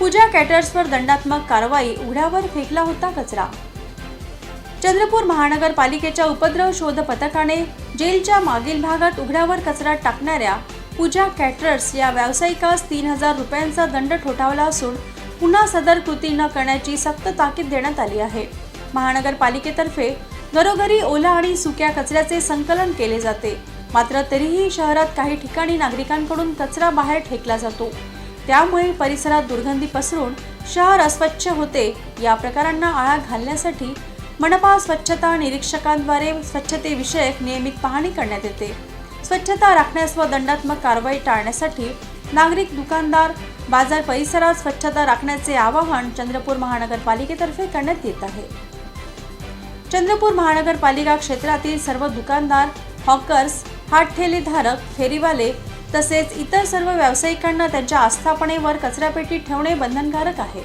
पूजा कॅटर्सवर दंडात्मक कारवाई उघड्यावर फेकला होता कचरा. चंद्रपूर महानगरपालिकेच्या उपद्रव शोध पथकाने जेलच्या मागील भागात उघड्यावर कचरा टाकणाऱ्या पूजा कॅटरर्स या व्यावसायिकास तीन हजार रुपयांचा दंड ठोठावला असून पुन्हा सदर कृती न करण्याची सक्त ताकीद देण्यात आली आहे. महानगरपालिकेतर्फे घरोघरी ओला आणि सुक्या कचऱ्याचे संकलन केले जाते. मात्र तरीही शहरात काही ठिकाणी नागरिकांकडून कचरा बाहेर फेकला जातो. त्यामुळे परिसरात दुर्गंधी पसरून शहर अस्वच्छ होते. या प्रकारांना आळा घालण्यासाठी मनपा स्वच्छता निरीक्षकांद्वारे स्वच्छतेविषयक नियमित पाहणी करण्यात येते. स्वच्छता राखण्यास व दंडात्मक कारवाई टाळण्यासाठी नागरिक दुकानदार बाजार परिसरात स्वच्छता राखण्याचे आवाहन चंद्रपूर महानगरपालिकेतर्फे करण्यात येत आहे. चंद्रपूर महानगरपालिका क्षेत्रातील सर्व दुकानदार हॉकर्स हातठेलेधारक फेरीवाले तसेच इतर सर्व व्यावसायिकांना त्यांच्या आस्थापनेवर कचरापेटी ठेवणे बंधनकारक आहे.